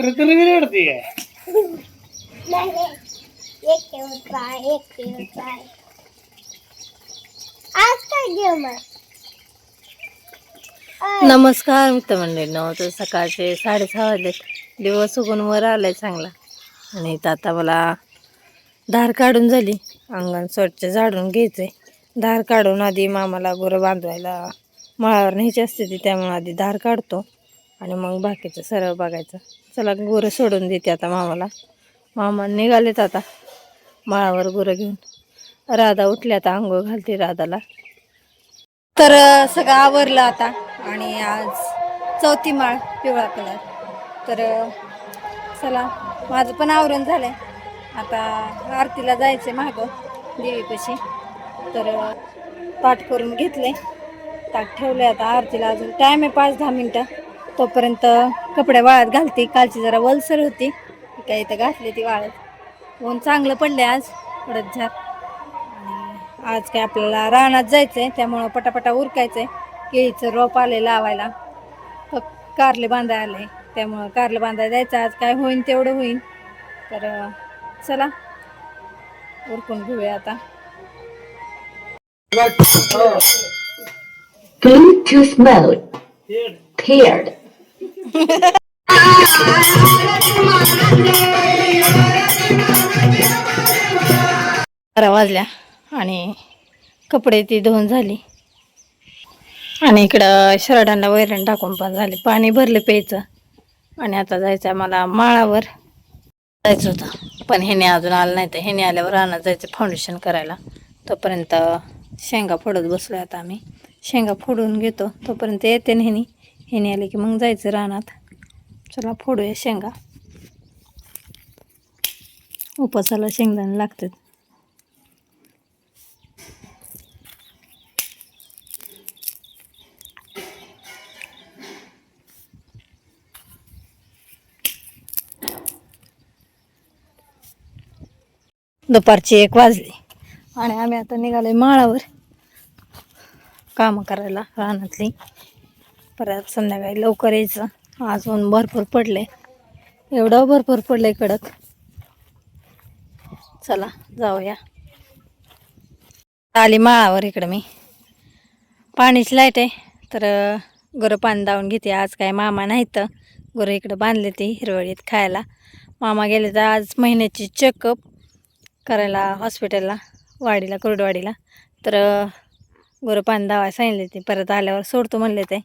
कुत्र तर विरडते काय एक ठेवत आहे एक ठेवत आज काय घेऊ मग नमस्कार मित्रमंडळींनो तर सकाळचे साडेसहा वाजले दिवस उगून वर आलाय चांगला. आणि इथं आता मला धार काढून झाली. अंगण स्वच्छ झाडून घ्यायचंय. धार काढून आधी मामाला गुरं बांधवायला मळावर न्यायची असते ती त्यामुळे आधी धार काढतो. आणि मग बाकीचं सरळ बघायचं. चला गुरं सोडून देते आता मामाला. मामा निघालेत आता माळावर गुरं घेऊन. राधा उठली आता आंघोळ घालते राधाला. तर सगळं आवरलं आता आणि आज चौथी माळ पिवळा कलर. तर चला माझं पण आवरण झालंय. आता आरतीला जायचंय मागं देवीपाशी. तर ताट करून घेतले ताट ठेवले आता आरतीला अजून. टाईम आहे पाच दहा मिनटं. तोपर्यंत कपडे वाळत घालते. कालची जरा वलसर होती. काय इथं घातली ती वाळत. ऊन चांगलं पडले आज. पडत झात आणि आज काय आपल्याला रानात जायचंय. त्यामुळं पटापटा उरकायचंय. केळीचं रोप आले लावायला. फक्त कारले बांधाय आले त्यामुळं कारले बांधायला जायचं. आज काय होईन तेवढं होईन. तर चला. उरकून घेऊया आता. Bluetooth mode paired. बारा वाजल्या आणि कपडे ती धुवून झाली. आणि इकडं शर्टांना वैरण टाकून पण झाले. पाणी भरलं प्यायचं. आणि आता जायचं मला माळावर. जायचं होतं. पण ह्याने अजून आलं नाही तर ह्याने आल्यावर आणा जायचं फाउंडेशन करायला. तोपर्यंत शेंगा फोडत बसलो आता आम्ही. शेंगा फोडून घेतो. तोपर्यंत येते ना हे आले की मग जायचं रानात. चला फोडूया शेंगा. उपासाला शेंगदाणे लागतात. दुपारची एक वाजली आणि आम्ही आता निघालोय माळावर. कामं करायला रानातली. परत संध्याकाळी लवकर यायचं. आज ऊन भरपूर पडले. एवढं भरपूर पडले कडक. चला जाऊया. आली माळावर इकडं मी. पाणीची लाइट आहे तर गुरं पाणी दावून घेते. आज काय मामा नाहीत. तर गुरं इकडं बांधले ते हिरवळीत खायला. मामा गेले तर आज महिन्याची चेकअप करायला हॉस्पिटलला वाडीला कुरडवाडीला. तर गुरं पाणी दावायला सांगितले ते. परत आल्यावर सोडतो म्हणले ते.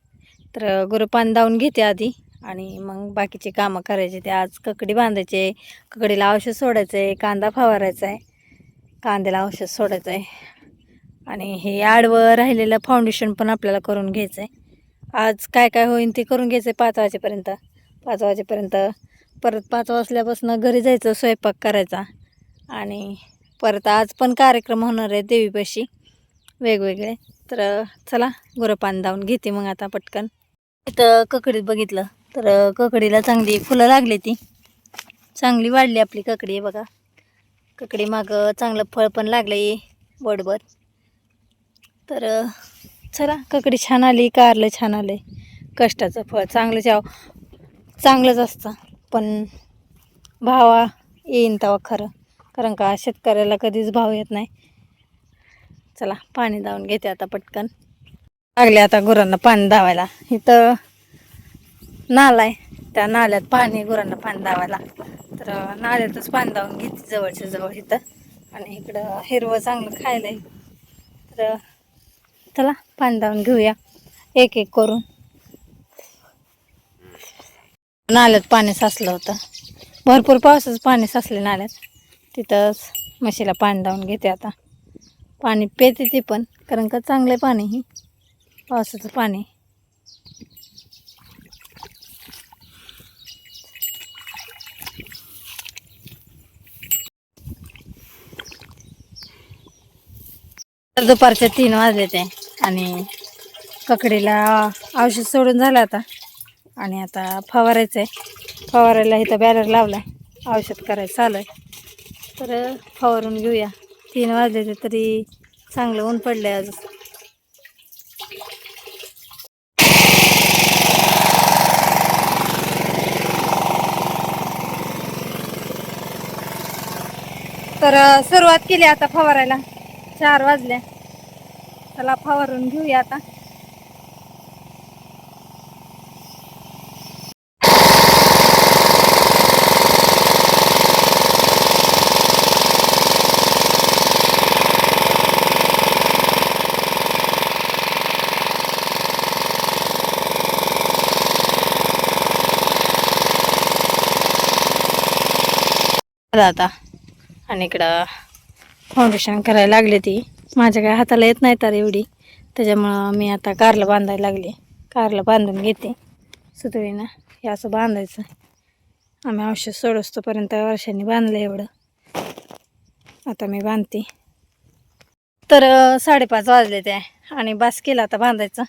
तर गुरुपान धावून दावून घेते आधी आणि मग बाकीचे कामं करायचे. ते आज ककडी बांधायचे ककडीला औषध सोडायचं आहे कांदा फवारायचा आहे कांद्याला औषध सोडायचं आहे आणि हे आडवं राहिलेलं फाउंडेशन पण आपल्याला करून घ्यायचं आहे आज काय काय होईन ते करून घ्यायचं आहे पाच वाजेपर्यंत. पाच वाजेपर्यंत परत पाच वाजल्यापासून घरी जायचं स्वयंपाक करायचा आणि परत आज पण कार्यक्रम होणार आहे देवीपाशी वेगवेगळे. तर चला गुरपान दावून घेते मग आता पटकन. इथं ककडीत बघितलं तर ककडीला चांगली फुलं लागली ती. चांगली वाढली आपली ककडी आहे बघा. ककडी मागं चांगलं फळ पण लागलं वडभर तर चला ककडी छान आली कारलं छान आले कष्टाचं फळ चांगलं याव चांगलंच असतं पण भावा येईन तेव्हा खरं. कारण का शेतकऱ्याला कधीच भाव येत नाही. चला पाणी दावून घेते आता पटकन. लागले आता गुरांना पाणी धावायला इथं नाला आहे त्या नाल्यात पाणी गुरांना पाणी धावायला तर नाल्यातच पाणी धावून घेते जवळच्या जवळ इथं. आणि इकडं हिरवं चांगलं खायला आहे तर चला पाणी धावून घेऊया. एक एक करून. नाल्यात पाणी साचलं होतं. भरपूर पावसाचं पाणी साचले नाल्यात. तिथंच म्हशीला पाणी धावून घेते आता. पाणी पेते ती पण कारण का चांगलं आहे पाणी ही. पावसाचं पाणी. तर दुपारच्या तीन वाजले ते आणि ककडीला औषध सोडून झालं आता. आणि आता फवारायचं आहे फवारायला इथं बॅनर लावला औषध करायचं चालू आहे तर फवारून घेऊया. तीन वाजले ते तरी चांगलं ऊन पडलं आहे अजून. तर सुरुवात केली आता फवारायला. चार वाजल्या चला फवारून घेऊया आता. आता आणि इकडं फाउंडेशन करायला लागले ती. माझ्या काय हाताला येत नाही तर एवढी. त्याच्यामुळं मी आता कारला बांधायला लागले. कारला बांधून घेते. सुतळीनं. हे असं बांधायचं. आम्ही औषध सोडस्तोपर्यंत वर्षांनी बांधलं एवढं. आता मी बांधते. तर साडेपाच वाजले ते. आणि बास केला आता बांधायचं.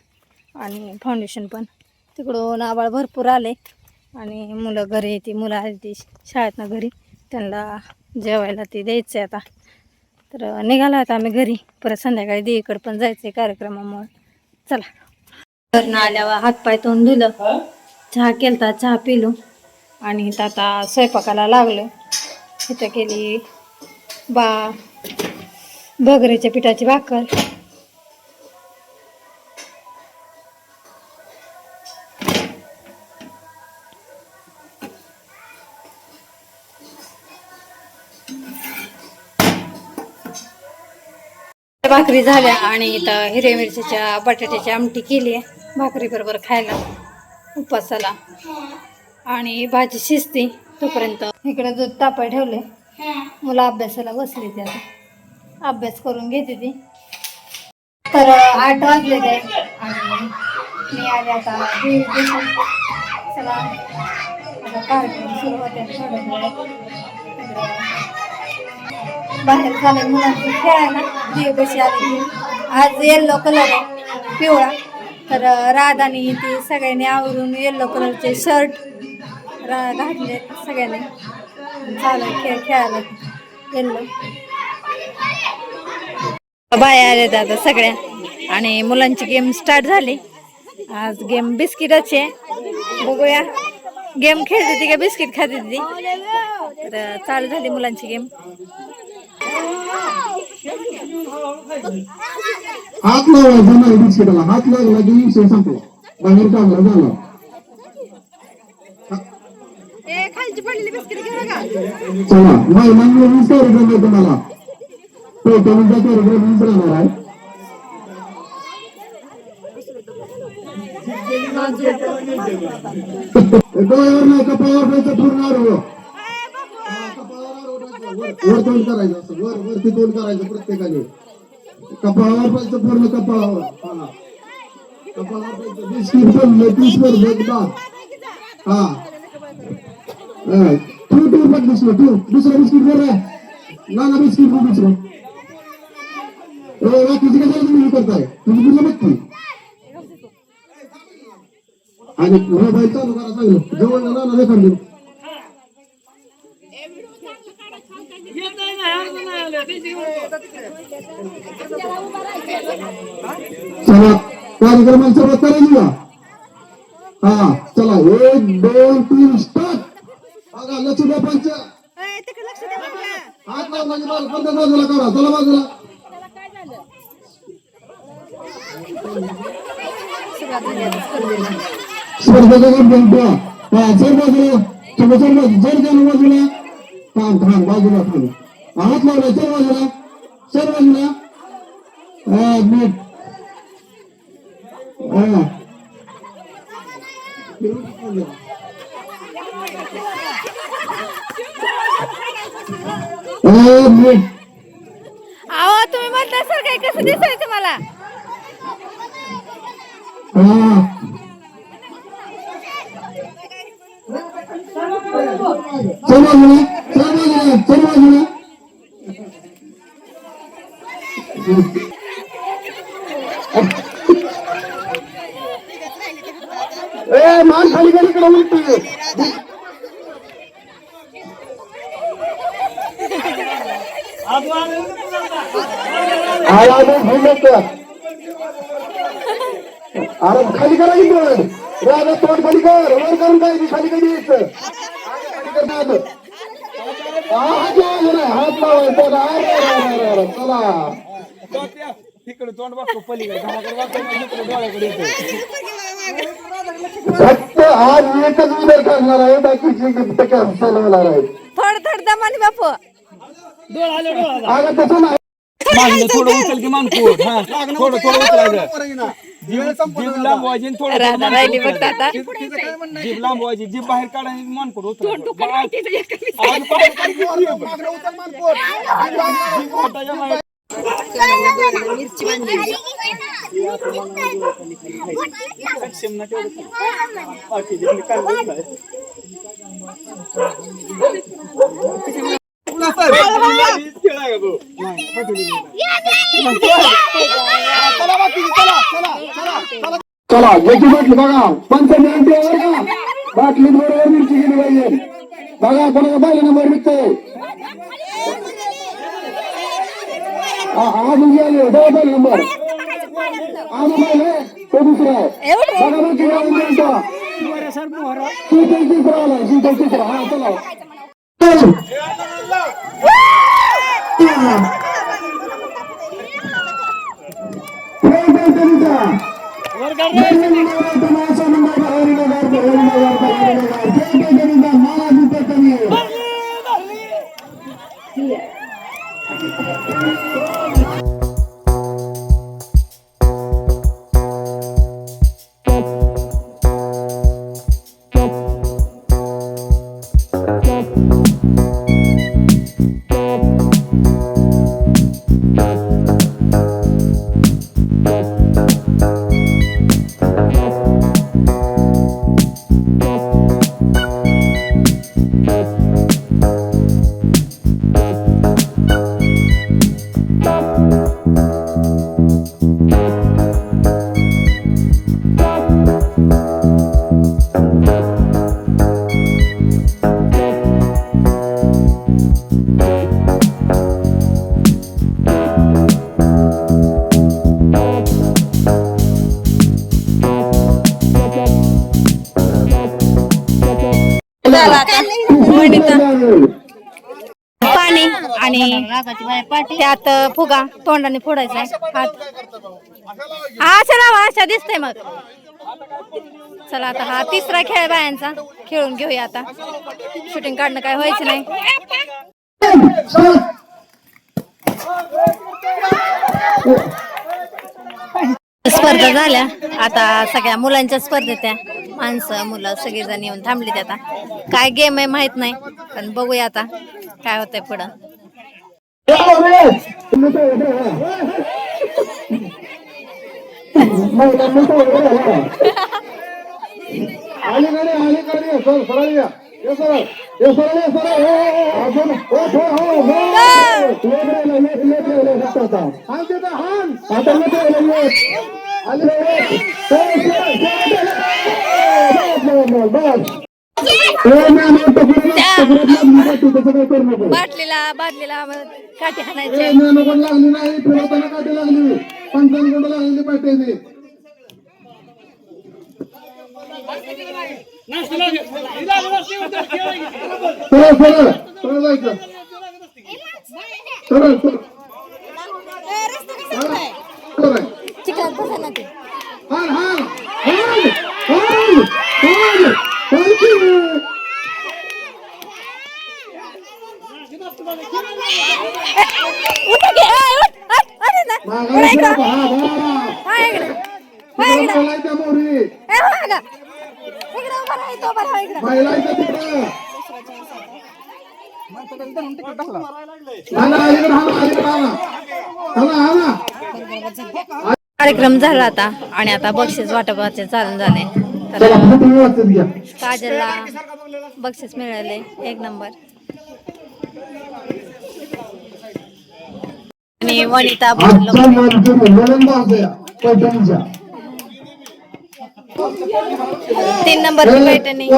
आणि फाउंडेशन पण. तिकडून आबाळ भरपूर आले. आणि मुलं घरी येते. मुलं आली ती शाळेतनं घरी. त्यांना जेवायला ते द्यायचं आहे आता. तर निघाला आता आम्ही घरी. परत संध्याकाळी देवीकडे पण जायचं आहे कार्यक्रमामुळं. चला. घरनं आल्यावर हातपाय तोंड धुलं. चहा केलता चहा पिलो. आणि इथं आता स्वयंपाकाला लागलो. इथं केली बा भगरेच्या पिठाची भाकर. भाकरी झाल्या आणि इथं हिरव्या मिरच्याच्या बटाट्याची आमटी केली आहे. भाकरी बरोबर खायला उपासाला आणि भाजी शिजते तोपर्यंत. इकडे दूध तापाय ठेवले मुलं अभ्यासाला बसली ते आता. अभ्यास करून घेते ती. तर आठ वाजले ते. आणि मी आले आता चला. आता कार्यक्रम सुरू होते. थोडं थोडं बाहेर चालेल मुलांचं खेळायला. देव कशी आली आज येल्लो कलर आहे पिवळा. तर राधानी ती सगळ्यांनी आवरून येल्लो कलरचे शर्ट रा घातले सगळ्यांनी. चालू खेळ खेळायला. येल्लो बाया आले दादा सगळ्या. आणि मुलांची गेम स्टार्ट झाली. आज गेम बिस्किटच आहे. बघूया. गेम खेळते ती का बिस्किट खाते ती? तर चालू झाली मुलांची गेम हात लावायचा नाही बिस्किटाला हात लागला की विषय संपला बाहेर काढला झाला चला महिलांना वीस कार्यक्रम आहे तुम्हाला टोटलचा कार्यक्रम वीस राहणार आहे डोळ्यावर नाही. कपाळावर जायचं पूर्ण आडवं. वर तोंड करायचं असं वर वरती तोंड करायचं प्रत्येकाने. कपाळावर पाहिजे पूर्ण कपाळावर. हा. कपाळावर पाहिजे बिस्किट पडलं तीस वर एकदा हा. हा. ठेव ठेव पण दिसलं ठेव. दुसरं बिस्किट बरं ना ना बिस्किट बघ दुसरं. हो, बाकीची कशाला तुम्ही करताय? तुम्ही कुठलं बघताय आणि मोबाईल चालू करा चांगलं जवळ ना ना देखा चला कार्यक्रमाला सुरुवात करायची का हा चला एक दोन तीन स्टार्ट बघा लक्ष्मी पंच हात लावून म्हणजे कोणत्या बाजूला करा चला बाजूला स्पर्धेचा एक हा जर बाजूला जर बाजू जर जर बाजूला थांब थांब बाजूला थांब हात लावला जर बाजूला सर बाजूला हा नीट हा हा नीट अहो तुम्ही म्हटलं सर काय कसं दिसायचं मला? हा चल बाजूला चल बाजूला ए मान खाली कर इकडे उलटी आला मग घेऊन अरे खाली करा की पण राजा तोंड खाली कर वर करून काय ती खाली कधी यायचं खाली कर ना आता. हात लावायचा नाही, हात लावायचा नाही. अरे, अरे, अरे, अरे, चला तिकडे तोंड बघतो पलीकडे घराकडे बघतो इकडे डोळ्याकडे येतो फक्त आज एकच विनर करणार आहे बाकीचे चालवणार आहे थोडं थोडं दमाने बापू. अगं तसं नाही. मागणं थोडं उचल की मानकोट हा थोडं थोडं उचलायचं जीभ जीभ लांबवायची आणि थोडं राधा राहिली बघ आता जीभ लांबवायची जीभ बाहेर काढायची मानकोट उचलायचं आज बाहेर काढ की जीभ. जीभ बोटाच्या बाहेर. खेळाय गं भाऊ. चला ज्याची बाटली बघा. पंचमी आणते बाटली बरोबर मिरची गेली पाहिजे. बघा कोणाचा पहिला नंबर हा गेले हो पहिला नंबर पाहिले तो दुसरा आहे बघा बरं किती आनंद मिळतो. शीतल तिसरा आला शीतल तिसरा हा चला चल. प्रेम पाणी आणि त्यात फुगा तोंडाने फोडायचा. हात. हा अशा लावा हो, अशा दिसतंय मग. चला आता हा तिसरा खेळ बायांचा. खेळून घेऊया आता. शूटिंग काढणं काय व्हायचं नाही. स्पर्धा झाल्या. आता सगळ्या मुलांच्या स्पर्धेत त्या. माणसं मुलं सगळेजण येऊन थांबलीत आता. काय गेम आहे माहीत नाही. पण बघूया आता. काय होतंय पुढं अलीकडे अलीकडे सर अजून हो, हो, हो, आता. बस, बाटलीला बाटलीला काठी हाणायचे लागली नाही फिरवताना काठी लागली. पंचांकडे लागलेली पाहिजे सरळ सरळ सरळ जायचं सरळ सरळ सरळ चिकन कसं ना ते हार हार हार हार हार कार्यक्रम झाला आता आणि आता बक्षीस वाटपाचे चालून झाले. काजलला बक्षीस मिळाले एक नंबर. आणि वनिता तीन नंबरची पैठणी.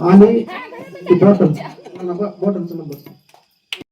आणि बॉटलचा नंबर.